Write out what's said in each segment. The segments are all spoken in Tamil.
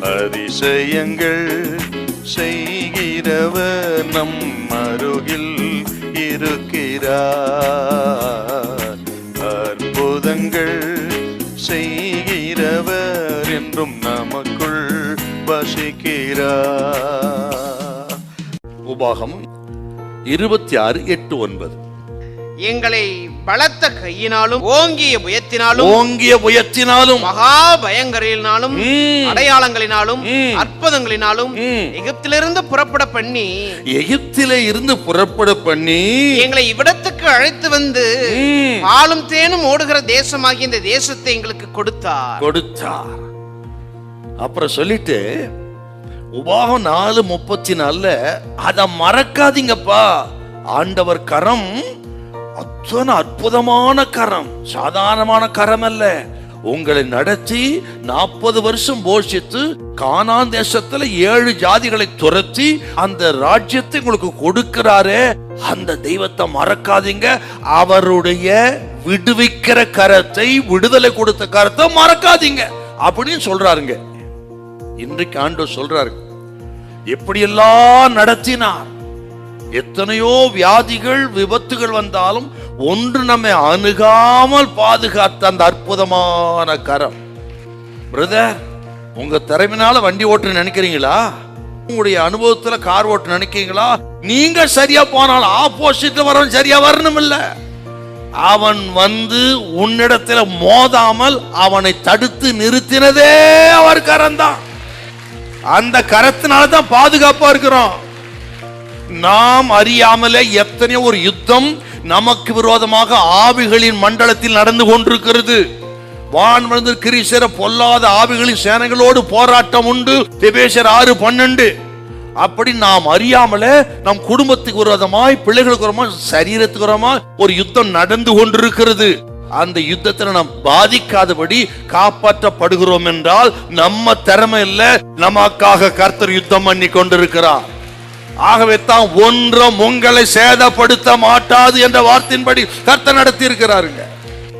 அதிசயங்கள் செய்கிறவர் நம் அருகில் இருக்கிறார். அற்புதங்கள் செய்கிறவர் என்றும் நமக்குள் வசிக்கிறார். உபாகம் இருபத்தி ஆறு எட்டு ஒன்பது. எங்களை பலத்த கையினாலும் ஓங்கிய புயத்தினாலும் ஓங்கிய புயத்தினாலும் மகா பயங்கரினாலும். அடையாளங்களினாலும். அற்புதங்களினாலும். எகிப்திலிருந்து புறப்பட பண்ணி எகிப்திலே இருந்து புறப்பட பண்ணி எங்களை இவ்விடத்துக்கு அழைத்து வந்து பாலும் தேனும் ஓடுகிற தேசமாகிய இந்த தேசத்தை எங்களுக்கு கொடுத்தார் கொடுத்தார் அப்புறம் சொல்லிட்டு உபாகம் நாலு முப்பத்தி நாலுல அத மறக்காதீங்கப்பா ஆண்டவர் கரம் அத்தனை அற்புதமான கரம். சாதாரணமான கரம் அல்ல உங்களை நடத்தி நாற்பது வருஷம் போஷித்து கானான் தேசத்துல ஏழு ஜாதிகளை துரத்தி அந்த ராஜ்யத்தை உங்களுக்கு கொடுக்கிறாரு. அந்த தெய்வத்தை மறக்காதீங்க. அவருடைய விடுவிக்கிற கரத்தை விடுதலை கொடுத்த கரத்தை மறக்காதீங்க. அப்படின்னு சொல்றாருங்க. இன்றைக்கு ஆண்டு சொல்றாரு. எப்படியெல்லாம் நடத்தினார்? எத்தனையோ வியாதிகள் விபத்துகள் வந்தாலும் ஒன்று நம்மை அணுகாமல் பாதுகாத்த அந்த அற்புதமான கரம். பிரதர் உங்க திறமையினால வண்டி ஓட்டு நினைக்கிறீங்களா? உங்களுடைய அனுபவத்துல கார் ஓட்டு நினைக்கிறீங்களா? நீங்க சரியா போனால் ஆப்போசிட்ல வரவன் சரியா வரணும் இல்ல அவன் வந்து உன்னிடத்துல மோதாமல் அவனை தடுத்து நிறுத்தினதே அவர் கரம்தான். அந்த கரத்தினால தான் பாதுகாப்பா இருக்கிறோம். நாம் அறியாமலே எத்தனையோ ஒரு யுத்தம் நமக்கு விரோதமாக ஆவிகளின் மண்டலத்தில் நடந்து கொண்டிருக்கிறது. வான் வந்து கிரீசர பொல்லாத ஆவிகளின் சேனைகளோடு போராட்டம் உண்டு. திபேசர் ஆறு பன்னெண்டு. அப்படி நாம் அறியாமலே நம் குடும்பத்துக்கு விரோதமாய் பிள்ளைகளுக்கு விரோதமாய் சரீரத்துக்கு விரோதமாய் ஒரு யுத்தம் நடந்து கொண்டிருக்கிறது. அந்த யுத்தத்தில் நாம் பாதிக்காதபடி காப்பாற்றப்படுகிறோம் என்றால் நம்ம திறமை இல்லை. நமக்காக கர்த்தர் யுத்தம் பண்ணி கொண்டிருக்கிறார். ஆகவே தான் ஒன்றும் உங்களை சேதப்படுத்த மாட்டாது என்ற வார்த்தையின்படி கர்த்த நடத்தி இருக்கிறாருங்க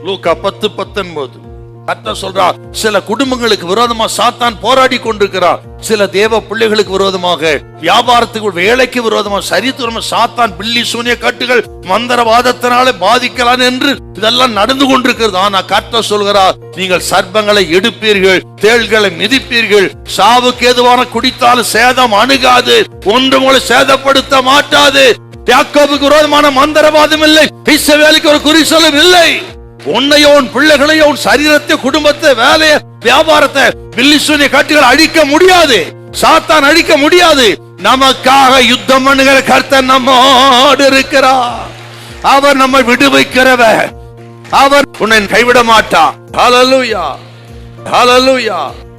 லூக்கா பத்து பத்தொன்பது. கர்த்தர் சொல்றார் சில குடும்பங்களுக்கு விரோதமா சாத்தான் போராடி கொண்டிருக்கிறார். சில தேவ பிள்ளைகளுக்கு விரோதமாக வியாபாரத்துக்கு வேலைக்கு விரோதமாக சரித்திரமா சாத்தான் பில்லி சூனிய கட்டுகள் மந்திரவாதத்தினாலே பாதிக்கலாம் என்று இதெல்லாம் நடந்து கொண்டிருக்கிறது. ஆனா கர்த்தர் சொல்கிறார் நீங்கள் சர்ப்பங்களை எடுப்பீர்கள் தேள்களை மிதிப்பீர்கள் சாவுக்கு எதுவான குடித்தாலும் சேதம் அணுகாது ஒன்று மூலம் சேதப்படுத்த மாட்டாது. யாக்கோபுக்கு விரோதமான மந்திரவாதம் இல்லை இஸ்ரவேலுக்கு ஒரு குறிசலும் இல்லை. உன்னையோ உன் பிள்ளைகளையோ உன் சரீரத்தை குடும்பத்தை வேலையை வியாபாரத்தை பில்லிசூனிய கட்டுகள் அழிக்க முடியாது. சாத்தான் அழிக்க முடியாது. நமக்காக யுத்தம் பண்ணுகிற கர்த்தர் நம்மோடு இருக்கிறார். அவர் நம்மை விடுவிக்கிறவர். அவர் உன்னை கைவிட மாட்டார். ஹalleluya ஹalleluya